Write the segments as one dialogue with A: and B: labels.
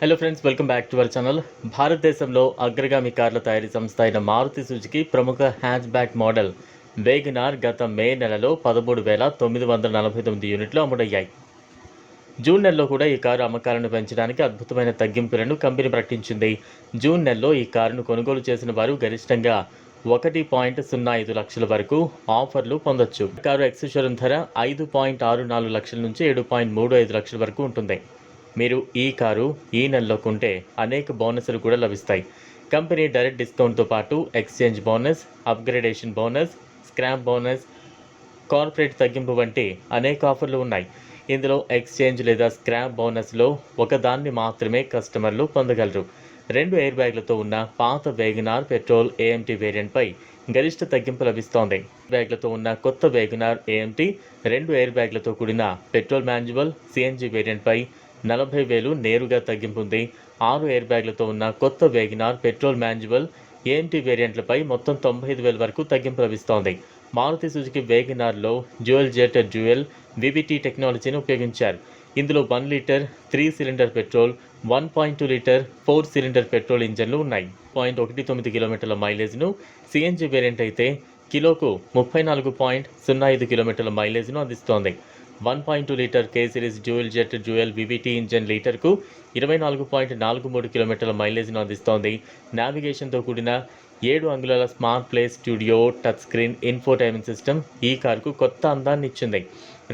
A: Hello friends welcome back to our channel భారతదేశంలో అగ్రగామి కార్ల తయారీ సంస్థ అయిన మారుతి సుజుకి ప్రముఖ హ్యాచ్ బ్యాక్ మోడల్ వేగనార్ గత మే నెలలో పదమూడు వేల తొమ్మిది వందల నలభై తొమ్మిది యూనిట్లు అమ్ముడయ్యాయి. జూన్ నెలలో కూడా ఈ కారు అమ్మకాలను పెంచడానికి అద్భుతమైన తగ్గింపులను కంపెనీ ప్రకటించింది. జూన్ నెలలో ఈ కారును కొనుగోలు చేసిన వారు గరిష్టంగా ఒకటి పాయింట్ సున్నా ఐదు లక్షల వరకు ఆఫర్లు పొందొచ్చు. కారు ఎక్స్ ధర ఐదు పాయింట్ ఆరు నాలుగు లక్షల నుంచి ఏడు పాయింట్ మూడు ఐదు లక్షల వరకు ఉంటుంది. మీరు ఈ కారు ఈ నెలలో కొంటే అనేక బోనస్లు కూడా లభిస్తాయి. కంపెనీ డైరెక్ట్ డిస్కౌంట్తో పాటు exchange bonus upgradation bonus scrap bonus corporate తగ్గింపు వంటి అనేక ఆఫర్లు ఉన్నాయి. ఇందులో ఎక్స్చేంజ్ లేదా స్క్రాప్ బోనస్లో ఒకదాన్ని మాత్రమే కస్టమర్లు పొందగలరు. రెండు ఎయిర్ బ్యాగ్లతో ఉన్న పాత వేగనార్ పెట్రోల్ ఏఎంటీ వేరియంట్పై గరిష్ట తగ్గింపు లభిస్తోంది. బ్యాగ్లతో ఉన్న కొత్త వేగనార్ ఏఎంటీ రెండు ఎయిర్ బ్యాగ్లతో కూడిన పెట్రోల్ మాన్యువల్ సిఎన్జి వేరియంట్పై నలభై వేలు నేరుగా తగ్గింపు ఉంది ఆరు ఎయిర్ బ్యాగ్లతో ఉన్న కొత్త wagon R petrol manual AMT వేరియంట్లపై మొత్తం తొంభై ఐదు వేల వరకు తగ్గింపు లభిస్తోంది. మారుతి సుజుకి వేగనార్లో డ్యూయల్ జెట్ డ్యూయల్ వివిటీ టెక్నాలజీని ఉపయోగించారు. ఇందులో one litre three cylinder petrol one point two litre four cylinder petrol ఇంజన్లు ఉన్నాయి. పాయింట్ ఒకటి తొమ్మిది కిలోమీటర్ల మైలేజ్ను సిఎన్జి వేరియంట్ అయితే కిలోకు ముప్పై నాలుగు పాయింట్ సున్నా ఐదు కిలోమీటర్ల మైలేజ్ను అందిస్తోంది. One point two litre K series dual jet dual VVT engine లీటర్కు ఇరవై నాలుగు పాయింట్ నాలుగు మూడు కిలోమీటర్ల మైలేజ్ను అందిస్తోంది. నావిగేషన్తో కూడిన ఏడు అంగుళాల smart play studio touch screen infotainment system ఈ కారుకు కొత్త అందాన్ని ఇచ్చింది.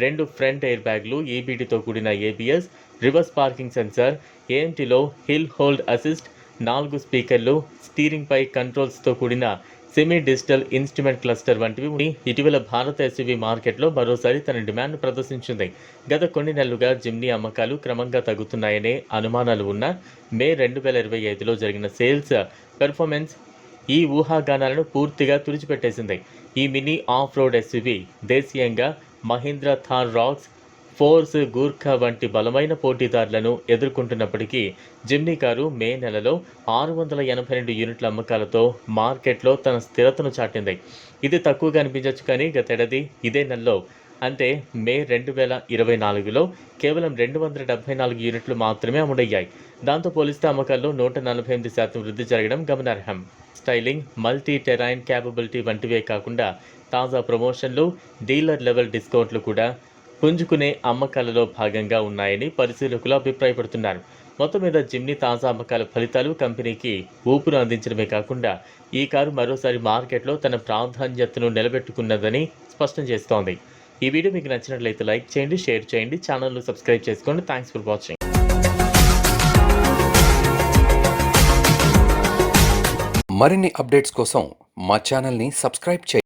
A: రెండు ఫ్రంట్ ఎయిర్ బ్యాగ్లు ఈబీటీతో కూడిన ఏబిఎస్ రివర్స్ పార్కింగ్ సెన్సార్ ఏఎంటీలో హిల్ హోల్డ్ అసిస్ట్ నాలుగు స్పీకర్లు స్టీరింగ్పై కంట్రోల్స్తో కూడిన సెమీ డిజిటల్ ఇన్స్ట్రుమెంట్ క్లస్టర్ వంటివి ఇటీవల భారత ఎస్యూవీ మార్కెట్లో మరోసారి తన డిమాండ్ ప్రదర్శించింది. గత కొన్ని నెలలుగా జిమ్నీ అమ్మకాలు క్రమంగా తగ్గుతున్నాయనే అనుమానాలు ఉన్న మే రెండు వేల ఇరవై ఐదులో జరిగిన సేల్స్ పెర్ఫార్మెన్స్ ఈ ఊహాగానాలను పూర్తిగా తుడిచిపెట్టేసింది. ఈ మినీ ఆఫ్ రోడ్ ఎస్యూవీ దేశీయంగా మహీంద్రా థార్ రాక్స్ ఫోర్స్ గూర్ఖా వంటి బలమైన పోటీదారులను ఎదుర్కొంటున్నప్పటికీ జిమ్నీ కారు మే నెలలో ఆరు వందల ఎనభై రెండు యూనిట్ల అమ్మకాలతో మార్కెట్లో తన స్థిరతను చాటింది. ఇది తక్కువగా అనిపించవచ్చు కానీ గతేడాది ఇదే నెలలో అంటే మే రెండు వేల ఇరవై నాలుగులో కేవలం రెండు వందల డెబ్బై నాలుగు యూనిట్లు మాత్రమే అమ్ముడయ్యాయి. దాంతో పోలిస్తే అమ్మకాల్లో నూట నలభై ఎనిమిది శాతం వృద్ధి జరగడం గమనార్హం. స్టైలింగ్ మల్టీ టెరైన్ క్యాపబిలిటీ వంటివే కాకుండా తాజా ప్రమోషన్లు డీలర్ లెవెల్ డిస్కౌంట్లు కూడా పుంజుకునే అమ్మకాలలో భాగంగా ఉన్నాయని పరిశీలకులు అభిప్రాయపడుతున్నారు. మొత్తం మీద జిమ్నీ తాజా అమ్మకాల ఫలితాలు కంపెనీకి ఊపును అందించడమే కాకుండా ఈ కారు మరోసారి మార్కెట్లో తన ప్రాధాన్యతను నిలబెట్టుకున్నదని స్పష్టం చేస్తోంది. ఈ వీడియో మీకు నచ్చినట్లయితే లైక్ చేయండి షేర్ చేయండి ఛానల్ను సబ్స్క్రైబ్ చేసుకోండి. Thanks for watching.
B: మరిన్ని అప్డేట్స్ కోసం మా ఛానల్ని సబ్స్క్రైబ్ చేయండి.